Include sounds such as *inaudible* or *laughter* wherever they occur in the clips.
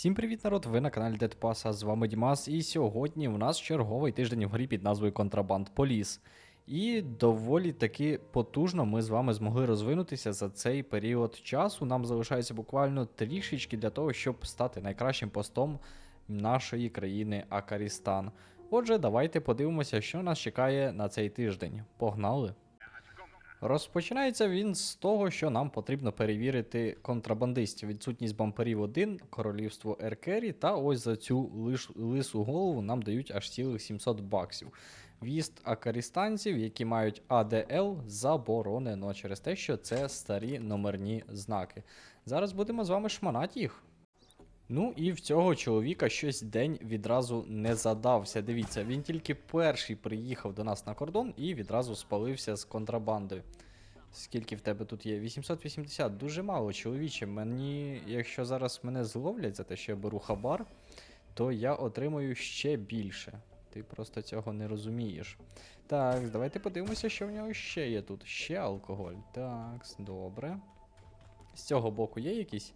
Всім привіт, народ! Ви на каналі Pass, з вами Дімас, і сьогодні у нас черговий тиждень в грі під назвою Контрабанд Поліс. І доволі таки потужно ми з вами змогли розвинутися за цей період часу. Нам залишається буквально трішечки для того, щоб стати найкращим постом нашої країни Акарістан. Отже, давайте подивимося, що нас чекає на цей тиждень. Погнали! Розпочинається він з того, що нам потрібно перевірити контрабандистів. Відсутність бамперів 1, королівство Еркері, та ось за цю лиш, лису голову нам дають аж цілих 700 баксів. В'їзд акарістанців, які мають АДЛ, заборонено через те, що це старі номерні знаки. Зараз будемо з вами шманати їх. Ну і в цього чоловіка щось день відразу не задався. Дивіться, він тільки перший приїхав до нас на кордон і відразу спалився з контрабандою. Скільки в тебе тут є? 880, дуже мало, чоловіче. Мені, якщо зараз мене зловлять за те, що я беру хабар, то я отримую ще більше. Ти просто цього не розумієш. Так, давайте подивимося, що в нього ще є тут. Ще алкоголь. Так, добре. З цього боку є якісь?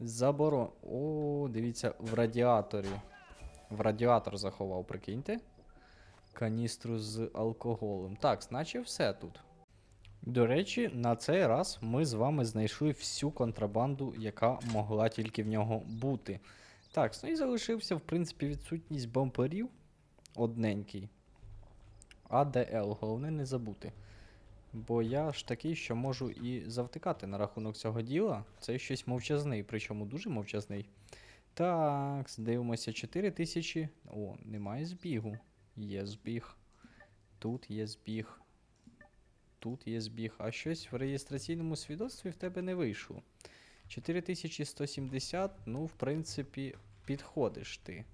Заборон. О, дивіться, в радіаторі. В радіатор заховав, прикиньте. Каністру з алкоголем. Так, значить все тут. До речі, на цей раз ми з вами знайшли всю контрабанду, яка могла тільки в нього бути. Так, ну і залишився, в принципі, відсутність бамперів. Одненький. АДЛ, головне не забути. Бо я ж такий, що можу і завтикати на рахунок цього діла. Це щось мовчазний, причому дуже мовчазний. Так, дивимося 4000. О, немає збігу. Є збіг. Тут є збіг. Тут є збіг. А щось в реєстраційному свідоцтві в тебе не вийшло. 4170, ну, в принципі, підходиш ти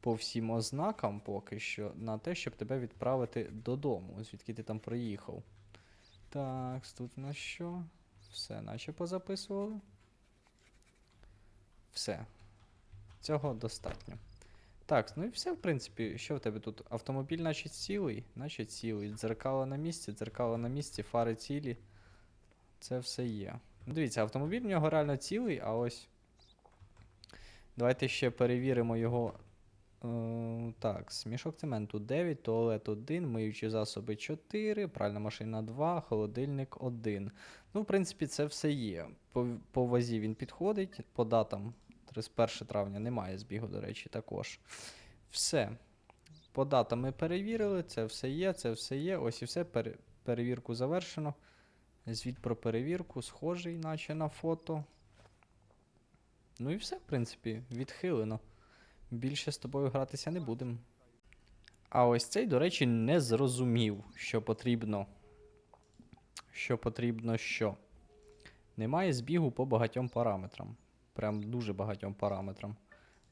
по всім ознакам поки що на те, щоб тебе відправити додому, звідки ти там приїхав. Так, тут у нас що? Все, наче позаписували. Все. Цього достатньо. Так, ну і все, в принципі, що в тебе тут? Автомобіль, наче цілий, наче цілий. Дзеркало на місці, дзеркало на місці, фари цілі. Це все є. Ну, Дивіться, автомобіль в нього реально цілий, а ось. Давайте ще перевіримо його так, смішок цементу 9, туалет 1, миючі засоби 4, пральна машина 2, холодильник 1. Ну, в принципі, це все є. По, по вазі він підходить, по датам 31 травня немає збігу, до речі, також. Все. По датам ми перевірили, це все є, це все є. Ось і все. Пере, перевірку завершено. Звіт про перевірку, схожий, наче на фото. Ну і все, в принципі, відхилено. Більше з тобою гратися не будемо. А ось цей, до речі, не зрозумів, що потрібно. Що потрібно що. Немає збігу по багатьом параметрам. Прям дуже багатьом параметрам.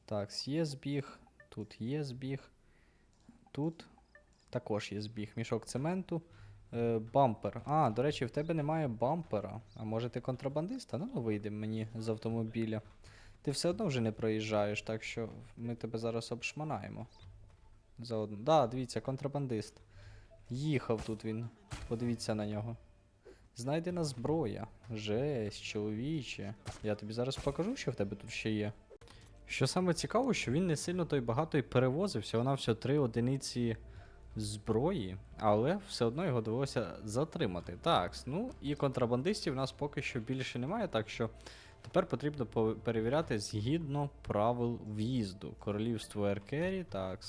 Так, є збіг, тут є збіг. Тут також є збіг. Мішок цементу. Е, бампер. А, до речі, в тебе немає бампера. А може ти контрабандиста? Ну, вийде мені з автомобіля. Ти все одно вже не проїжджаєш, так що ми тебе зараз обшманаємо. Заодно. Да, дивіться, контрабандист. Їхав тут він. Подивіться на нього. Знайдена зброя. Жесть, чоловіче. Я тобі зараз покажу, що в тебе тут ще є. Що саме цікаво, що він не сильно той багато і перевозив, всього на всього три одиниці зброї, але все одно його довелося затримати. Так, ну і контрабандистів у нас поки що більше немає, так що Тепер потрібно перевіряти згідно правил в'їзду. Королівство Еркері, так.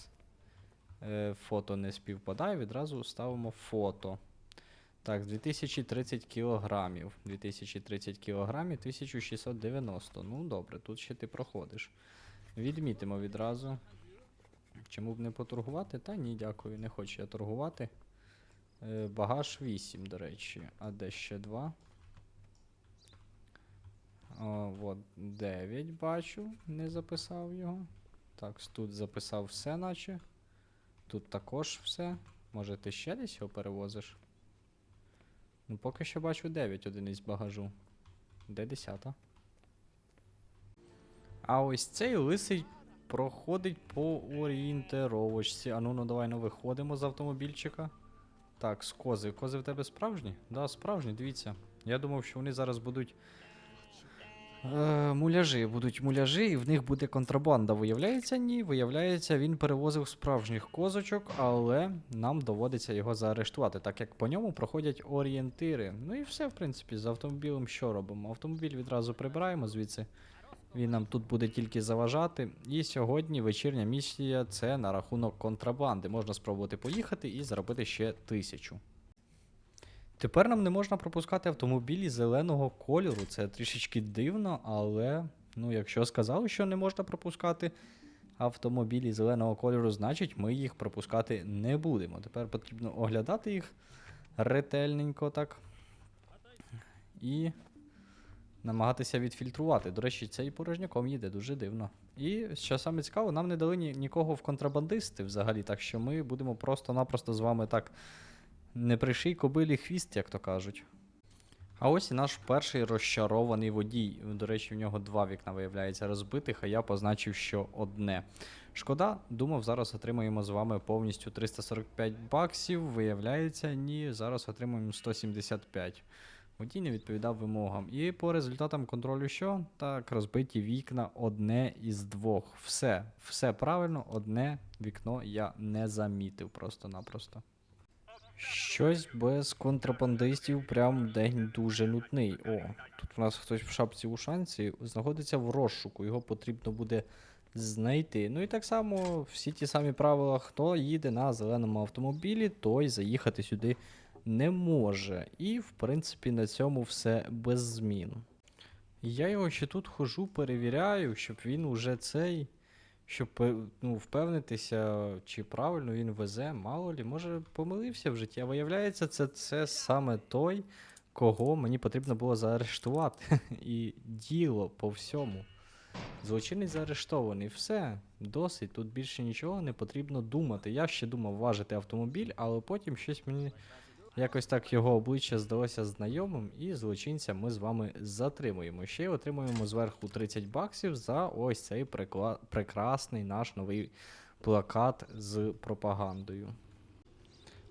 Е, фото не співпадає, відразу ставимо фото. Так, 2030 кілограмів. 2030 кілограмів, 1690. Ну, добре, тут ще ти проходиш. Відмітимо відразу. Чому б не поторгувати? Та ні, дякую, не хочу я торгувати. Е, багаж 8, до речі. А де ще 2? О, от 9 бачу, не записав його. Так, тут записав все, наче. Тут також все. Може ти ще десь його перевозиш? Ну, поки що бачу 9 одиниць багажу. Де 10? А ось цей лисий проходить по орієнтировочці. А ну ну давай ну виходимо з автомобільчика. Так, з кози. Кози в тебе справжні? Да, справжні, дивіться. Я думав, що вони зараз будуть Е, муляжі будуть муляжі, і в них буде контрабанда. Виявляється, ні. Виявляється, він перевозив справжніх козочок, але нам доводиться його заарештувати, так як по ньому проходять орієнтири. Ну і все, в принципі, з автомобілем що робимо? Автомобіль відразу прибираємо звідси. Він нам тут буде тільки заважати. І сьогодні вечірня місія це на рахунок контрабанди. Можна спробувати поїхати і заробити ще тисячу. Тепер нам не можна пропускати автомобілі зеленого кольору. Це трішечки дивно, але ну, якщо сказали, що не можна пропускати автомобілі зеленого кольору, значить ми їх пропускати не будемо. Тепер потрібно оглядати їх ретельненько так. І намагатися відфільтрувати. До речі, цей порожняком їде дуже дивно. І що саме цікаво, нам не дали ні, нікого в контрабандисти взагалі, так що ми будемо просто-напросто з вами так не приший кобилі хвіст, як то кажуть. А ось і наш перший розчарований водій. До речі, в нього два вікна виявляється розбитих, а я позначив, що одне. Шкода, думав, зараз отримаємо з вами повністю 345 баксів. Виявляється, ні, зараз отримуємо 175. Водій не відповідав вимогам. І по результатам контролю що? Так, розбиті вікна одне із двох. Все, все правильно, одне вікно я не замітив просто-напросто. Щось без контрабандистів прям день дуже нудний. О, тут у нас хтось в шапці ушанці знаходиться в розшуку, його потрібно буде знайти. Ну і так само всі ті самі правила, хто їде на зеленому автомобілі, той заїхати сюди не може. І, в принципі, на цьому все без змін. Я його ще тут хожу, перевіряю, щоб він уже цей. Щоб ну, впевнитися, чи правильно він везе, мало лі, може помилився в житті. А виявляється, це, це саме той, кого мені потрібно було заарештувати. *laughs* І діло по всьому. Злочинець заарештований. Все, досить, тут більше нічого не потрібно думати. Я ще думав важити автомобіль, але потім щось мені якось так його обличчя здалося знайомим, і злочинця ми з вами затримуємо. Ще й отримуємо зверху 30 баксів за ось цей прикла... прекрасний наш новий плакат з пропагандою.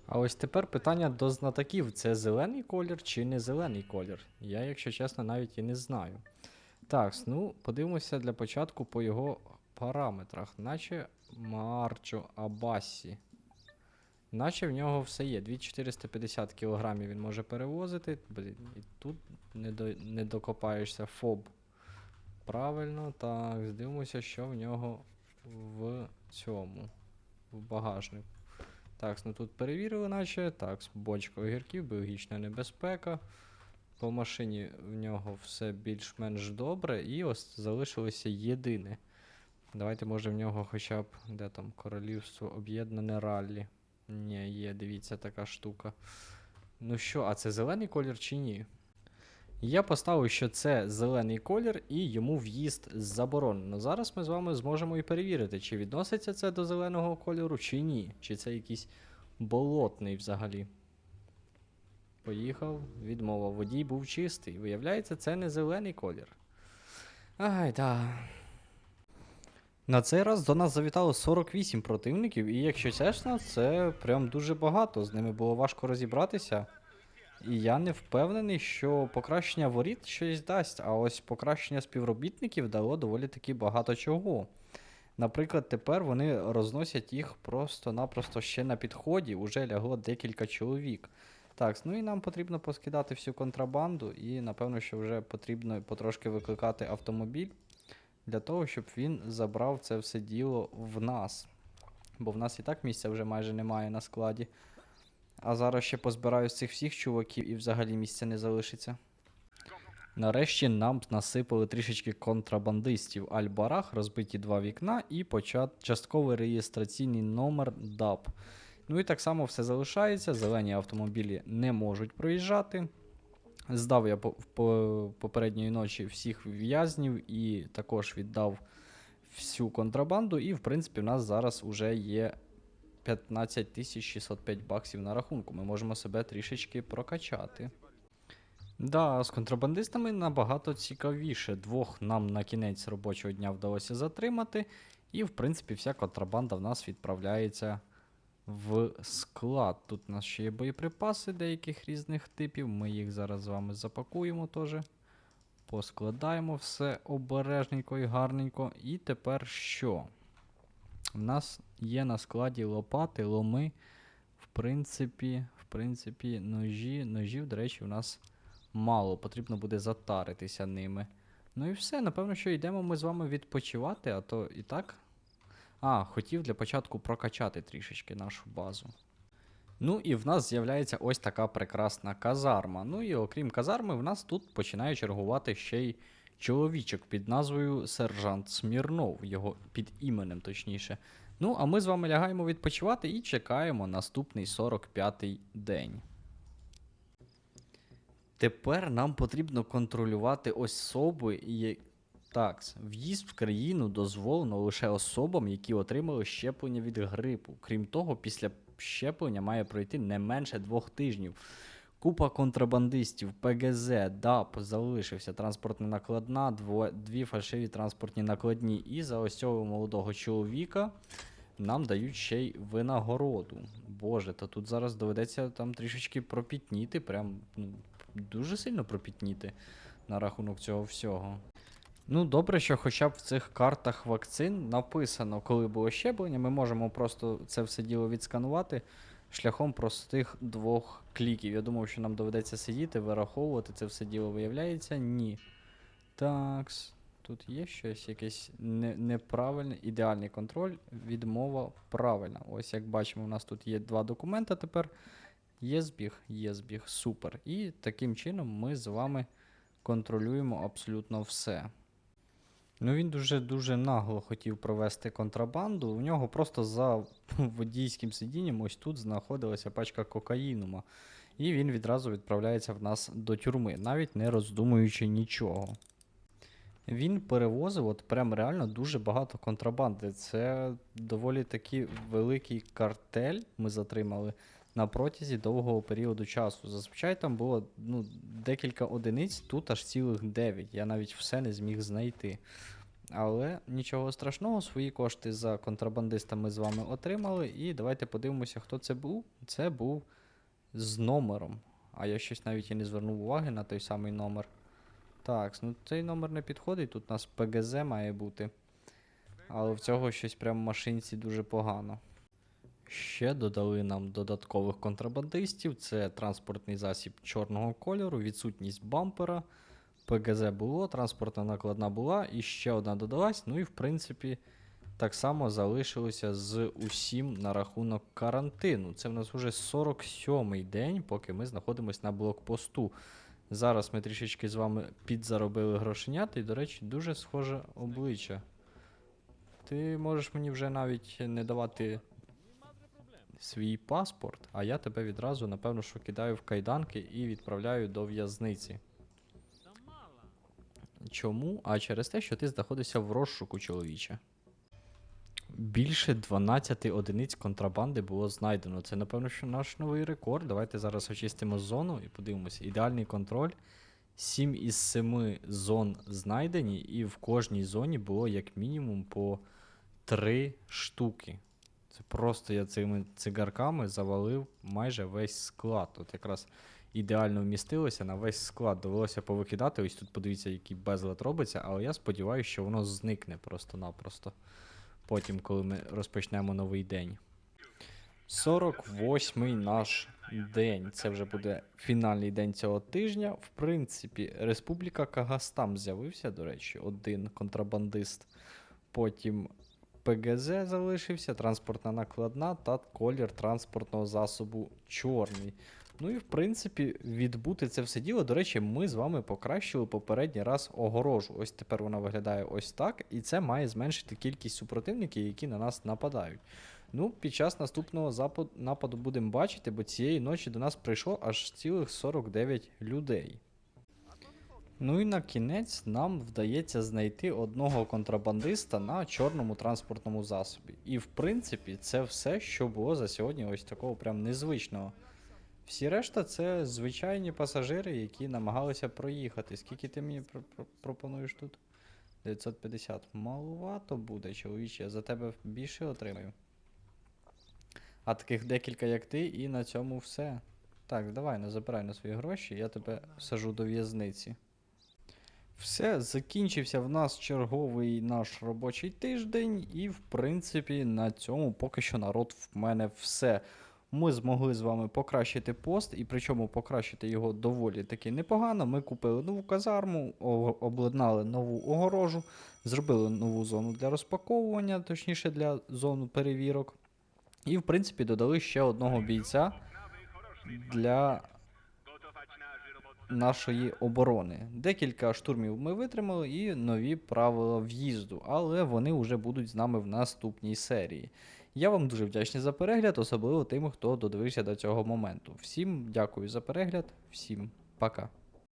А ось тепер питання до знатоків: це зелений колір чи не зелений колір? Я, якщо чесно, навіть і не знаю. Так, ну подивимося для початку по його параметрах, наче Марчо Абасі. Наче в нього все є. 2450 кг він може перевозити. Блін, і тут не, до, не докопаєшся фоб. Правильно, так, здивимося, що в нього в цьому. В багажнику. Так, ну тут перевірили, наче. Так, бочка огірків, біологічна небезпека. По машині в нього все більш-менш добре. І ось залишилося єдине. Давайте, може, в нього хоча б де там королівство об'єднане раллі. Ні, є, дивіться, така штука. Ну що, а це зелений колір чи ні? Я поставив, що це зелений колір і йому в'їзд заборонено. Зараз ми з вами зможемо і перевірити, чи відноситься це до зеленого кольору, чи ні. Чи це якийсь болотний взагалі. Поїхав, відмова. Водій був чистий. Виявляється, це не зелений колір. Ай, да. На цей раз до нас завітало 48 противників, і якщо чесно, це прям дуже багато. З ними було важко розібратися. І я не впевнений, що покращення воріт щось дасть, а ось покращення співробітників дало доволі таки багато чого. Наприклад, тепер вони розносять їх просто-напросто ще на підході, уже лягло декілька чоловік. Так, ну і нам потрібно поскидати всю контрабанду, і напевно, що вже потрібно потрошки викликати автомобіль для того, щоб він забрав це все діло в нас. Бо в нас і так місця вже майже немає на складі. А зараз ще позбираю з цих всіх чуваків і взагалі місця не залишиться. Нарешті нам насипали трішечки контрабандистів Аль-Барах, розбиті два вікна і почат частковий реєстраційний номер DAP. Ну і так само все залишається. Зелені автомобілі не можуть проїжджати. Здав я по, по попередньої ночі всіх в'язнів і також віддав всю контрабанду. І, в принципі, в нас зараз вже є 15 605 баксів на рахунку. Ми можемо себе трішечки прокачати. Да, з контрабандистами набагато цікавіше. Двох нам на кінець робочого дня вдалося затримати. І, в принципі, вся контрабанда в нас відправляється в склад. Тут у нас ще є боєприпаси деяких різних типів. Ми їх зараз з вами запакуємо теж. Поскладаємо все обережненько і гарненько. І тепер що? У нас є на складі лопати, ломи. В принципі, в принципі, ножі. Ножів, до речі, у нас мало. Потрібно буде затаритися ними. Ну і все, напевно, що йдемо ми з вами відпочивати, а то і так. А, хотів для початку прокачати трішечки нашу базу. Ну і в нас з'являється ось така прекрасна казарма. Ну і окрім казарми, в нас тут починає чергувати ще й чоловічок під назвою Сержант Смірнов, його під іменем точніше. Ну, а ми з вами лягаємо відпочивати і чекаємо наступний 45-й день. Тепер нам потрібно контролювати особи, і так, в'їзд в країну дозволено лише особам, які отримали щеплення від грипу. Крім того, після щеплення має пройти не менше двох тижнів. Купа контрабандистів, ПГЗ, ДАП залишився, транспортна накладна, дво, дві фальшиві транспортні накладні. І за ось цього молодого чоловіка нам дають ще й винагороду. Боже, то тут зараз доведеться там трішечки пропітніти, прям ну, дуже сильно пропітніти на рахунок цього всього. Ну, добре, що хоча б в цих картах вакцин написано, коли було щеплення, ми можемо просто це все діло відсканувати шляхом простих двох кліків. Я думав, що нам доведеться сидіти, вираховувати це все діло виявляється. Ні. Такс. Тут є щось, якесь не, неправильне, ідеальний контроль, відмова правильна. Ось як бачимо, у нас тут є два документа тепер. Є збіг, є збіг, супер. І таким чином ми з вами контролюємо абсолютно все. Ну, він дуже-дуже нагло хотів провести контрабанду. У нього просто за *laughs* водійським сидінням ось тут знаходилася пачка кокаїнума. І він відразу відправляється в нас до тюрми, навіть не роздумуючи нічого. Він перевозив от прям реально дуже багато контрабанди. Це доволі таки великий картель ми затримали на протязі довгого періоду часу. Зазвичай там було ну, декілька одиниць, тут аж цілих 9. Я навіть все не зміг знайти. Але нічого страшного, свої кошти за контрабандиста ми з вами отримали. І давайте подивимося, хто це був. Це був з номером. А я щось навіть і не звернув уваги на той самий номер. Так, ну цей номер не підходить, тут у нас ПГЗ має бути. Але в цього щось прям в машинці дуже погано. Ще додали нам додаткових контрабандистів. Це транспортний засіб чорного кольору, відсутність бампера. ПГЗ було, транспортна накладна була, і ще одна додалась. Ну і в принципі, так само залишилося з усім на рахунок карантину. Це в нас вже 47-й день, поки ми знаходимося на блокпосту. Зараз ми трішечки з вами підзаробили грошенят, і, до речі, дуже схоже обличчя. Ти можеш мені вже навіть не давати свій паспорт, а я тебе відразу, напевно, що кидаю в кайданки і відправляю до в'язниці. Чому? А через те, що ти знаходишся в розшуку, чоловіче. Більше 12 одиниць контрабанди було знайдено. Це, напевно, що наш новий рекорд. Давайте зараз очистимо зону і подивимося. Ідеальний контроль. 7 із 7 зон знайдені, і в кожній зоні було як мінімум по 3 штуки. Просто я цими цигарками завалив майже весь склад. От якраз ідеально вмістилося на весь склад. Довелося повикидати. Ось тут подивіться, який безлад робиться, але я сподіваюся, що воно зникне просто-напросто. Потім, коли ми розпочнемо новий день. 48-й наш день. Це вже буде фінальний день цього тижня. В принципі, Республіка Кагастам з'явився, до речі, один контрабандист. Потім ПГЗ залишився, транспортна накладна та колір транспортного засобу чорний. Ну і в принципі, відбути це все діло. До речі, ми з вами покращили попередній раз огорожу. Ось тепер вона виглядає ось так, і це має зменшити кількість супротивників, які на нас нападають. Ну, під час наступного нападу будемо бачити, бо цієї ночі до нас прийшло аж цілих 49 людей. Ну і на кінець нам вдається знайти одного контрабандиста на чорному транспортному засобі. І в принципі, це все, що було за сьогодні, ось такого прям незвичного. Всі решта це звичайні пасажири, які намагалися проїхати. Скільки ти мені пр- пр- пропонуєш тут? 950. Малувато буде, чоловіче, я за тебе більше отримаю. А таких декілька, як ти, і на цьому все. Так, давай, не забирай на свої гроші, я тебе сажу до в'язниці. Все, закінчився в нас черговий наш робочий тиждень, і в принципі на цьому поки що народ в мене все. Ми змогли з вами покращити пост, і причому покращити його доволі таки непогано. Ми купили нову казарму, обладнали нову огорожу, зробили нову зону для розпаковування, точніше для зону перевірок. І, в принципі, додали ще одного бійця для нашої оборони. Декілька штурмів ми витримали і нові правила в'їзду, але вони вже будуть з нами в наступній серії. Я вам дуже вдячний за перегляд, особливо тим, хто додивився до цього моменту. Всім дякую за перегляд, всім пока.